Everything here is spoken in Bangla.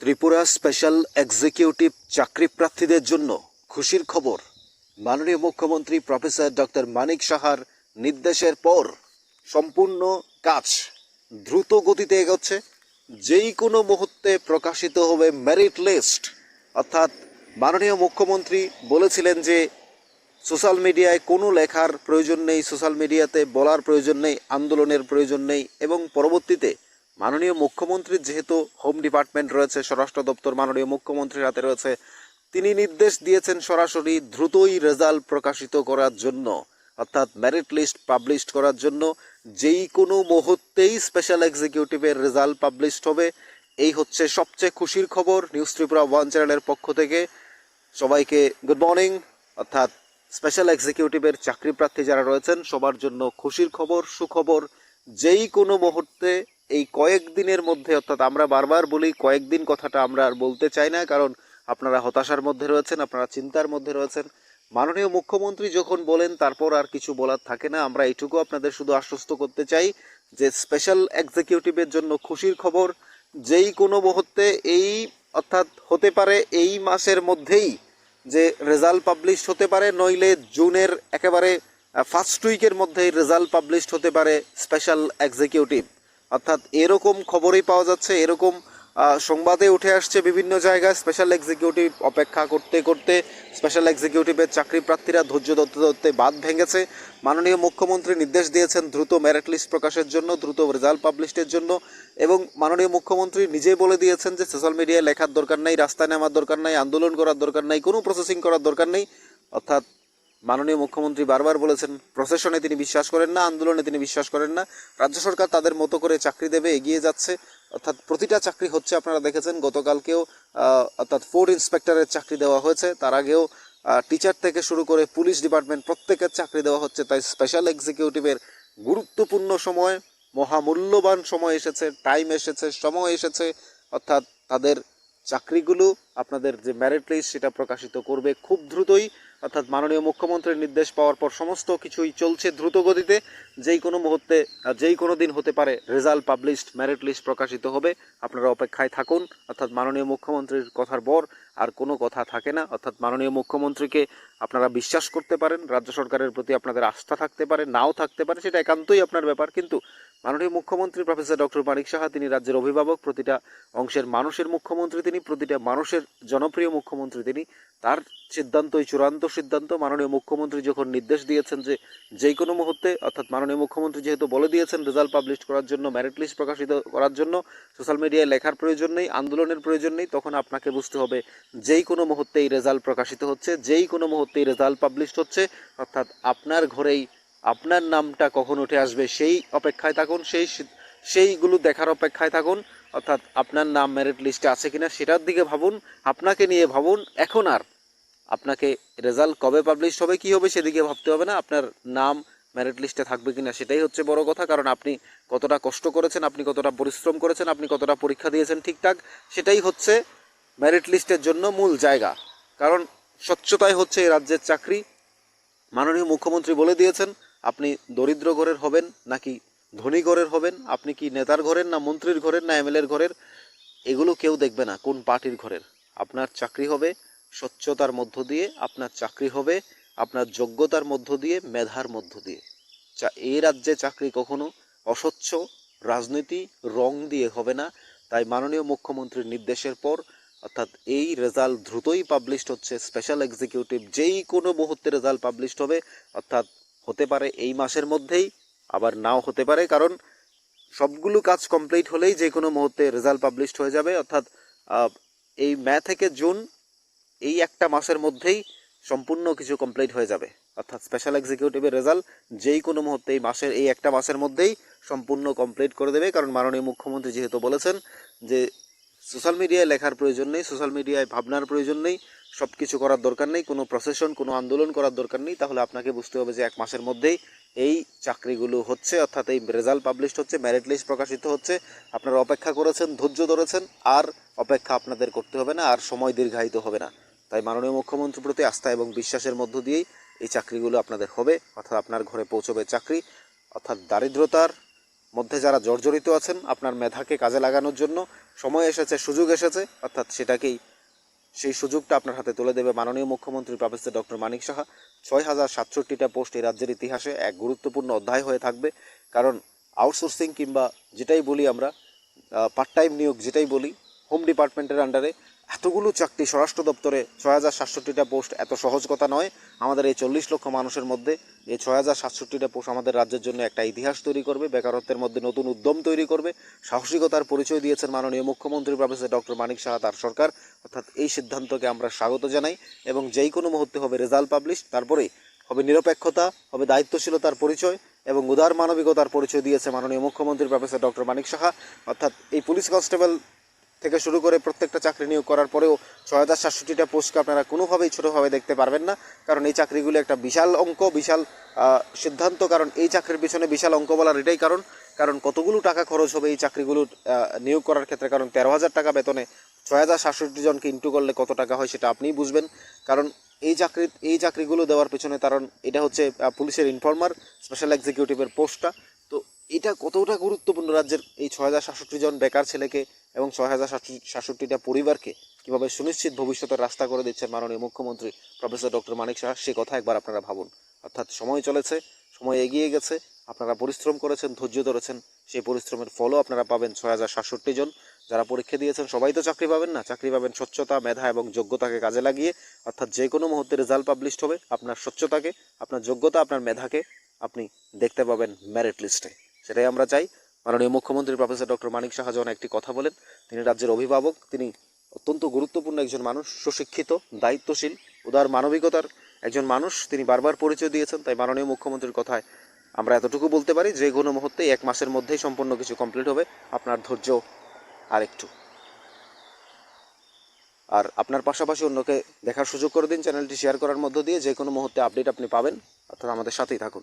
ত্রিপুরা স্পেশাল এক্সিকিউটিভ চাকরি প্রার্থীদের জন্য খুশির খবর। মাননীয় মুখ্যমন্ত্রী প্রফেসর ডক্টর মানিক সাহার নির্দেশের পর সম্পূর্ণ কাজ দ্রুত গতিতে এগোচ্ছে। যেই কোনো মুহূর্তে প্রকাশিত হবে মেরিট লিস্ট অর্থাৎ মাননীয় মুখ্যমন্ত্রী বলেছিলেন যে সোশ্যাল মিডিয়ায় কোনো লেখার প্রয়োজন নেই, সোশ্যাল মিডিয়াতে বলার প্রয়োজন নেই, আন্দোলনের প্রয়োজন নেই এবং পরবর্তীতে মাননীয় মুখ্যমন্ত্রীর যেহেতু হোম ডিপার্টমেন্ট রয়েছে, স্বরাষ্ট্র দপ্তর মাননীয় মুখ্যমন্ত্রীর হাতে রয়েছে, তিনি নির্দেশ দিয়েছেন সরাসরি দ্রুতই রেজাল্ট প্রকাশিত করার জন্য, অর্থাৎ মেরিট লিস্ট পাবলিশ করার জন্য যেই কোনো মুহূর্তেই স্পেশাল এক্সিকিউটিভের রেজাল্ট পাবলিশড হবে, এই হচ্ছে সবচেয়ে খুশির খবর নিউজ ত্রিপুরা ওয়ান চ্যানেলের পক্ষ থেকে। সবাইকে গুড মর্নিং অর্থাৎ স্পেশাল এক্সিকিউটিভের চাকরি প্রার্থী যারা রয়েছেন, সবার জন্য খুশির খবর, সুখবর, যেই কোনো মুহূর্তে এই কয়েকদিনের মধ্যে, অর্থাৎ আমরা বারবার বলি কয়েকদিন কথাটা আমরা আর বলতে চাই না, কারণ আপনারা হতাশার মধ্যে রয়েছেন, আপনারা চিন্তার মধ্যে রয়েছেন। মাননীয় মুখ্যমন্ত্রী যখন বলেন, তারপর আর কিছু বলার থাকে না, আমরা এইটুকু আপনাদের শুধু আশ্বস্ত করতে চাই যে স্পেশাল এক্সিকিউটিভের জন্য খুশির খবর, যেই কোনো মুহূর্তে এই, অর্থাৎ হতে পারে এই মাসের মধ্যেই যে রেজাল্ট পাবলিশ হতে পারে, নইলে জুনের একেবারে ফার্স্ট উইকের মধ্যেই রেজাল্ট পাবলিশড হতে পারে স্পেশাল এক্সিকিউটিভ অর্থাৎ এরকম খবরই পাওয়া যাচ্ছে, এরকম সংবাদে উঠে আসছে বিভিন্ন জায়গায় স্পেশাল এক্সিকিউটিভ অপেক্ষা করতে করতে স্পেশাল এক্সিকিউটিভের চাকরি প্রার্থীরা ধৈর্য ধরতে ধরতে বাদ ভেঙেছে। মাননীয় মুখ্যমন্ত্রী নির্দেশ দিয়েছেন দ্রুত মেরিট লিস্ট প্রকাশের জন্য, দ্রুত রেজাল্ট পাবলিশের জন্য এবং মাননীয় মুখ্যমন্ত্রী নিজেই বলে দিয়েছেন যে সোশ্যাল মিডিয়ায় লেখার দরকার নেই, রাস্তায় নামার দরকার নেই, আন্দোলন করার দরকার নেই, কোনো প্রসেসিং করার দরকার নেই। অর্থাৎ মাননীয় মুখ্যমন্ত্রী বারবার বলেছেন, প্রশাসনে তিনি বিশ্বাস করেন না, আন্দোলনে তিনি বিশ্বাস করেন না। রাজ্য সরকার তাদের মতো করে চাকরি দেবে, এগিয়ে যাচ্ছে। অর্থাৎ প্রতিটা চাকরি হচ্ছে, আপনারা দেখেছেন, গতকালকেও অর্থাৎ ফুড ইন্সপেক্টরের চাকরি দেওয়া হয়েছে। তার আগেও টিচার থেকে শুরু করে পুলিশ ডিপার্টমেন্ট প্রত্যেকের চাকরি দেওয়া হচ্ছে। তাই স্পেশাল এক্সিকিউটিভের গুরুত্বপূর্ণ সময়, মহামূল্যবান সময় এসেছে টাইম এসেছে, সময় এসেছে। অর্থাৎ তাদের চাকরিগুলো, আপনাদের যে মেরিট লিস্ট সেটা প্রকাশিত করবে খুব দ্রুতই। অর্থাৎ মাননীয় মুখ্যমন্ত্রীর নির্দেশ পাওয়ার পর সমস্ত কিছুই চলছে দ্রুত গতিতে যেই কোনো মুহূর্তে যেই কোনো দিন হতে পারে, রেজাল্ট পাবলিশড মেরিট লিস্ট প্রকাশিত হবে। আপনারা অপেক্ষায় থাকুন। অর্থাৎ মাননীয় মুখ্যমন্ত্রীর কথার পর আর কোনো কথা থাকে না। অর্থাৎ মাননীয় মুখ্যমন্ত্রীকে আপনারা বিশ্বাস করতে পারেন। রাজ্য সরকারের প্রতি আপনাদের আস্থা থাকতে পারে, নাও থাকতে পারে, সেটা একান্তই আপনার ব্যাপার। কিন্তু মাননীয় মুখ্যমন্ত্রী প্রফেসর ডক্টর মানিক সাহা, তিনি রাজ্যের অভিভাবক, প্রতিটা অংশের মানুষের মুখ্যমন্ত্রী তিনি, প্রতিটা মানুষের জনপ্রিয় মুখ্যমন্ত্রী তিনি। তার সিদ্ধান্তই চূড়ান্ত সিদ্ধান্ত। মাননীয় মুখ্যমন্ত্রী যখন নির্দেশ দিয়েছেন যে যেই কোনো মুহূর্তে, অর্থাৎ মাননীয় মুখ্যমন্ত্রী যেহেতু বলে দিয়েছেন রেজাল্ট পাবলিশ করার জন্য মেরিট লিস্ট প্রকাশিত করার জন্য সোশ্যাল মিডিয়ায় লেখার প্রয়োজন নেই, আন্দোলনের প্রয়োজন নেই, তখন আপনাকে বুঝতে হবে যেই কোনো মুহূর্তেই রেজাল্ট প্রকাশিত হচ্ছে যেই কোনো মুহূর্তেই রেজাল্ট পাবলিশড হচ্ছে, অর্থাৎ আপনার ঘরেই আপনার নামটা কখন উঠে আসবে সেই অপেক্ষায় থাকুন, সেই সেইগুলো দেখার অপেক্ষায় থাকুন, অর্থাৎ আপনার নাম মেরিট লিস্টে আছে কিনা সেটার দিকে ভাবুন, আপনাকে নিয়ে ভাবুন, এখন আর। আপনাকে রেজাল্ট কবে পাবলিশ হবে, কি হবে সেদিকে ভাবতে হবে না, আপনার নাম মেরিট লিস্টে থাকবে কি না সেটাই হচ্ছে বড় কথা, কারণ আপনি কতটা কষ্ট করেছেন, আপনি কতটা পরিশ্রম করেছেন, আপনি কতটা পরীক্ষা দিয়েছেন ঠিকঠাক, সেটাই হচ্ছে মেরিট লিস্টের জন্য মূল জায়গা। কারণ স্বচ্ছতাই হচ্ছে এই রাজ্যের চাকরি। মাননীয় মুখ্যমন্ত্রী বলে দিয়েছেন আপনি দরিদ্র ঘরের হবেন নাকি ধনী ঘরের হবেন? আপনি কি নেতার ঘরের না মন্ত্রীর ঘরের না এমএলএর ঘরের? এগুলো কেউ দেখবে না, কোন পার্টির ঘরের। আপনার চাকরি হবে স্বচ্ছতার মধ্য দিয়ে, আপনার চাকরি হবে আপনার যোগ্যতার মধ্য দিয়ে, মেধার মধ্য দিয়ে। চা, এই রাজ্যে চাকরি কখনো অস্বচ্ছ, রাজনীতি রং দিয়ে হবে না। তাই মাননীয় মুখ্যমন্ত্রীর নির্দেশের পর, অর্থাৎ এই রেজাল্ট দ্রুতই পাবলিশড হচ্ছে স্পেশাল এক্সিকিউটিভ যেই কোনো মুহূর্তে রেজাল্ট পাবলিশড হবে, অর্থাৎ হতে পারে এই মাসের মধ্যেই, আবার নাও হতে পারে, কারণ সবগুলো কাজ কমপ্লিট হলেই যে কোনো মুহূর্তে রেজাল্ট পাবলিশড হয়ে যাবে। অর্থাৎ এই মে থেকে জুন, এই একটা মাসের মধ্যেই সম্পূর্ণ কিছু কমপ্লিট হয়ে যাবে। অর্থাৎ স্পেশাল এক্সিকিউটিভের রেজাল্ট যেই কোনো মুহূর্তে এই মাসের, এই একটা মাসের মধ্যেই সম্পূর্ণ কমপ্লিট করে দেবে। কারণ মাননীয় মুখ্যমন্ত্রী যেহেতু বলেছেন যে সোশ্যাল মিডিয়ায় লেখার প্রয়োজন নেই সোশ্যাল মিডিয়ায় ভাবনার প্রয়োজন নেই সব কিছু করার দরকার নেই, কোনো প্রসেশন কোনো আন্দোলন করার দরকার নেই, তাহলে আপনাকে বুঝতে হবে যে এক মাসের মধ্যেই এই চাকরিগুলো হচ্ছে, অর্থাৎ এই রেজাল্ট পাবলিশড হচ্ছে মেরিট লিস্ট প্রকাশিত হচ্ছে, আপনারা অপেক্ষা করেছেন, ধৈর্য ধরেছেন, আর অপেক্ষা আপনাদের করতে হবে না, আর সময় দীর্ঘায়িত হবে না। তাই মাননীয় মুখ্যমন্ত্রীর প্রতি আস্থা এবং বিশ্বাসের মধ্য দিয়েই এই চাকরিগুলো আপনাদের হবে, অর্থাৎ আপনার ঘরে পৌঁছবে চাকরি, অর্থাৎ দারিদ্রতার মধ্যে যারা জর্জরিত আছেন, আপনার মেধাকে কাজে লাগানোর জন্য সময় এসেছে, সুযোগ এসেছে, অর্থাৎ সেটাকেই সেই সুযোগটা আপনার হাতে তুলে দেবে মাননীয় মুখ্যমন্ত্রী প্রফেসর ডক্টর মানিক সাহা। ছয় হাজার সাতষট্টিটা পোস্ট এই রাজ্যের ইতিহাসে এক গুরুত্বপূর্ণ অধ্যায় হয়ে থাকবে। কারণ আউটসোর্সিং কিংবা যেটাই বলি আমরা পার্ট টাইম নিয়োগ যেটাই বলি হোম ডিপার্টমেন্টের আন্ডারে এতগুলো চাকরি স্বরাষ্ট্র দপ্তরে ছয় হাজার সাতষট্টিটা পোস্ট এত সহজ কথা নয়। আমাদের এই চল্লিশ লক্ষ মানুষের মধ্যে এই ছয় হাজার সাতষট্টিটা পোস্ট আমাদের রাজ্যের জন্য একটা ইতিহাস তৈরি করবে, বেকারত্বের মধ্যে নতুন উদ্যম তৈরি করবে। সাহসিকতার পরিচয় দিয়েছেন মাননীয় মুখ্যমন্ত্রী প্রফেসর ডক্টর মানিক সাহা, তার সরকার। অর্থাৎ এই সিদ্ধান্তকে আমরা স্বাগত জানাই এবং যেই কোনো মুহূর্তে হবে রেজাল্ট পাবলিশ, তারপরেই হবে নিরপেক্ষতা, হবে দায়িত্বশীলতার পরিচয় এবং উদার মানবিকতার পরিচয় দিয়েছে মাননীয় মুখ্যমন্ত্রী প্রফেসর ডক্টর মানিক সাহা। অর্থাৎ এই পুলিশ কনস্টেবল থেকে শুরু করে প্রত্যেকটা চাকরি নিয়োগ করার পরেও ছয় হাজার সাতষট্টিটা পোস্টকে আপনারা কোনোভাবেই ছোটোভাবে দেখতে পারবেন না। কারণ এই চাকরিগুলো একটা বিশাল অঙ্ক, বিশাল সিদ্ধান্ত। কারণ এই চাকরির পিছনে বিশাল অঙ্ক বলার এটাই কারণ। কারণ কতগুলো টাকা খরচ হবে এই চাকরিগুলো নিয়োগ করার ক্ষেত্রে? কারণ তেরো হাজার টাকা বেতনে ছয় হাজার সাতষট্টি জনকে ইন্টু করলে কত টাকা হয় সেটা আপনিই বুঝবেন। কারণ এই চাকরি, এই চাকরিগুলো দেওয়ার পেছনে কারণ এটা হচ্ছে পুলিশের ইনফর্মার স্পেশাল এক্সিকিউটিভের পোস্টটা। তো এটা কতটা গুরুত্বপূর্ণ রাজ্যের এই ছয় হাজার সাতষট্টি জন বেকার ছেলেকে এবং ছয় হাজার সাতষট্টিটা পরিবারকে কীভাবে সুনিশ্চিত ভবিষ্যতের রাস্তা করে দিচ্ছেন মাননীয় মুখ্যমন্ত্রী প্রফেসর ডক্টর মানিক সাহা সে কথা একবার আপনারা ভাবুন। অর্থাৎ সময় চলেছে, সময় এগিয়ে গেছে, আপনারা পরিশ্রম করেছেন, ধৈর্য ধরেছেন, সেই পরিশ্রমের ফলও আপনারা পাবেন ছয় হাজার সাতষট্টি জন। যারা পরীক্ষা দিয়েছেন, সবাই তো চাকরি পাবেন না। চাকরি পাবেন স্বচ্ছতা, মেধা এবং যোগ্যতাকে কাজে লাগিয়ে। অর্থাৎ যে কোনো মুহূর্তে রেজাল্ট পাবলিশড হবে আপনার স্বচ্ছতাকে, আপনার যোগ্যতা, আপনার মেধাকে আপনি দেখতে পাবেন মেরিট লিস্টে সেটাই আমরা চাই। মাননীয় মুখ্যমন্ত্রী প্রফেসর ডক্টর মানিক যখন একটি কথা বলেন, তিনি রাজ্যের অভিভাবক, তিনি অত্যন্ত গুরুত্বপূর্ণ একজন মানুষ, সুশিক্ষিত, দায়িত্বশীল, উদার মানবিকতার একজন মানুষ, তিনি বারবার পরিচয় দিয়েছেন, তাই মাননীয় মুখ্যমন্ত্রীর কথায় আমরা এতটুকু বলতে পারি যে কোনো মুহূর্তে এক মাসের মধ্যেই সম্পূর্ণ কিছু কমপ্লিট হবে। আপনার ধৈর্য আরেকটু। আর আপনার পাশাপাশি অন্যকে দেখার সুযোগ করে দিন, চ্যানেলটি শেয়ার করার মধ্য দিয়ে যে কোনো মুহূর্তে আপডেট আপনি পাবেন। অর্থাৎ আমাদের সাথেই থাকুন।